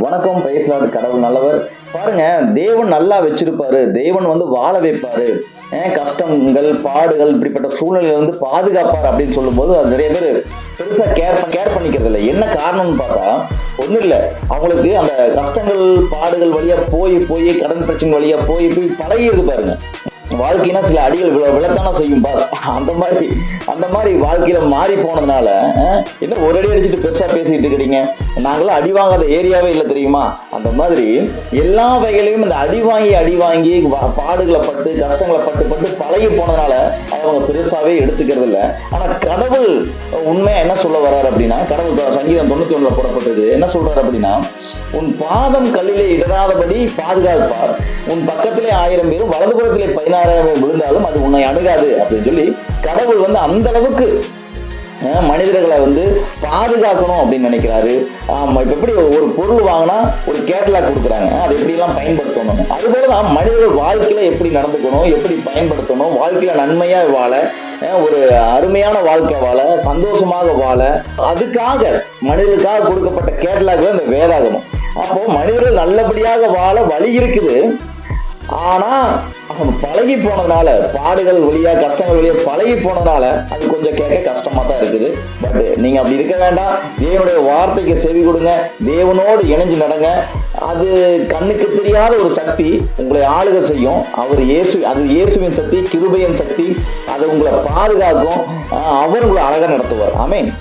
வணக்கம் பேசலாடு கடவுள் நல்லவர். பாருங்க தேவன் நல்லா வச்சிருப்பாரு. தேவன் வந்து வாழ வைப்பாரு. கஷ்டங்கள் பாடுகள் இப்படிப்பட்ட சூழ்நிலையில இருந்து பாதுகாப்பார் அப்படின்னு சொல்லும்போது அது நிறைய பேர் பெருசா கேர் கேர் பண்ணிக்கிறது இல்லை. என்ன காரணம்னு பார்த்தா ஒன்றும் இல்லை. அவங்களுக்கு அந்த கஷ்டங்கள் பாடுகள் வழியா போய் போய் கடன் பிரச்சனை வழியா போய் போய் பழகிருக்கு பாருங்க. வாழ்க்கைனா சில அடிகள் விழ செய்யும் பார். அந்த மாதிரி அந்த மாதிரி வாழ்க்கையில மாறி போனதுனால என்ன ஒரு அடி அடிச்சுட்டு பெருசா பேசிட்டு இருக்கிறீங்க? நாங்களாம் அடி வாங்காத ஏரியாவே இல்லை தெரியுமா? அந்த மாதிரி எல்லா வகையிலையும் இந்த அடி வாங்கி அடி வாங்கி பாடுகளை பட்டு கஷ்டங்களை பட்டு பட்டு பழகி போனதுனால அதை அவங்க பெருசாவே எடுத்துக்கிறது இல்லை. ஆனா கடவுள் உண்மையா என்ன சொல்ல வர்றாரு அப்படின்னா கடவுள் சங்கீதம் தொண்ணூத்தி ஒண்ணுல போடப்பட்டது. என்ன சொல்றாரு அப்படின்னா உன் பாதம் கல்லிலே இடராதபடி பாதுகாப்பார் உன் பக்கத்திலே ஆயிரம் பேரும் வலதுபுறத்திலே பதினாயிரம் பேர் விழுந்தாலும் அது உன்னை அணுகாது. அப்படின்னு சொல்லி கடவுள் வந்து அந்த அளவுக்கு மனிதர்களை வந்து பாதுகாக்கணும் அப்படின்னு நினைக்கிறாரு. ஆமா இப்ப எப்படி ஒரு பொருள் வாங்கினா ஒரு கேட்டலாக் கொடுக்குறாங்க. அதை எப்படிலாம் பயன்படுத்தணும்? அதுபோல தான் மனிதர்கள் வாழ்க்கையில் எப்படி நடந்துக்கணும் எப்படி பயன்படுத்தணும் வாழ்க்கையில் நன்மையாக வாழ ஒரு அருமையான வாழ்க்கை வாழ சந்தோஷமாக வாழ அதுக்காக மனிதர்களுக்காக கொடுக்கப்பட்ட கேட்டலாக் இந்த வேதாகமும். அப்போ மனிதர்கள் நல்லபடியாக வாழ வழி இருக்குது. ஆனால் பழகி போனதுனால பாடுகள் வழியா கஷ்டங்கள் வழியா பழகி போனதுனால அது கொஞ்சம் கேட்க கஷ்டமா தான் இருக்குது. பட் நீங்க அப்படி இருக்க வேண்டாம். தேவனுடைய வார்த்தைக்கு செவி கொடுங்க. தேவனோடு இணைஞ்சு நடங்க. அது கண்ணுக்கு தெரியாத ஒரு சக்தி உங்களை ஆளுக செய்யும். அவர் இயேசு அது இயேசுவின் சக்தி கிருபையின் சக்தி. அது உங்களை பாதுகாக்கும். அவர் உங்களை அழகாக நடத்துவார். ஆமென்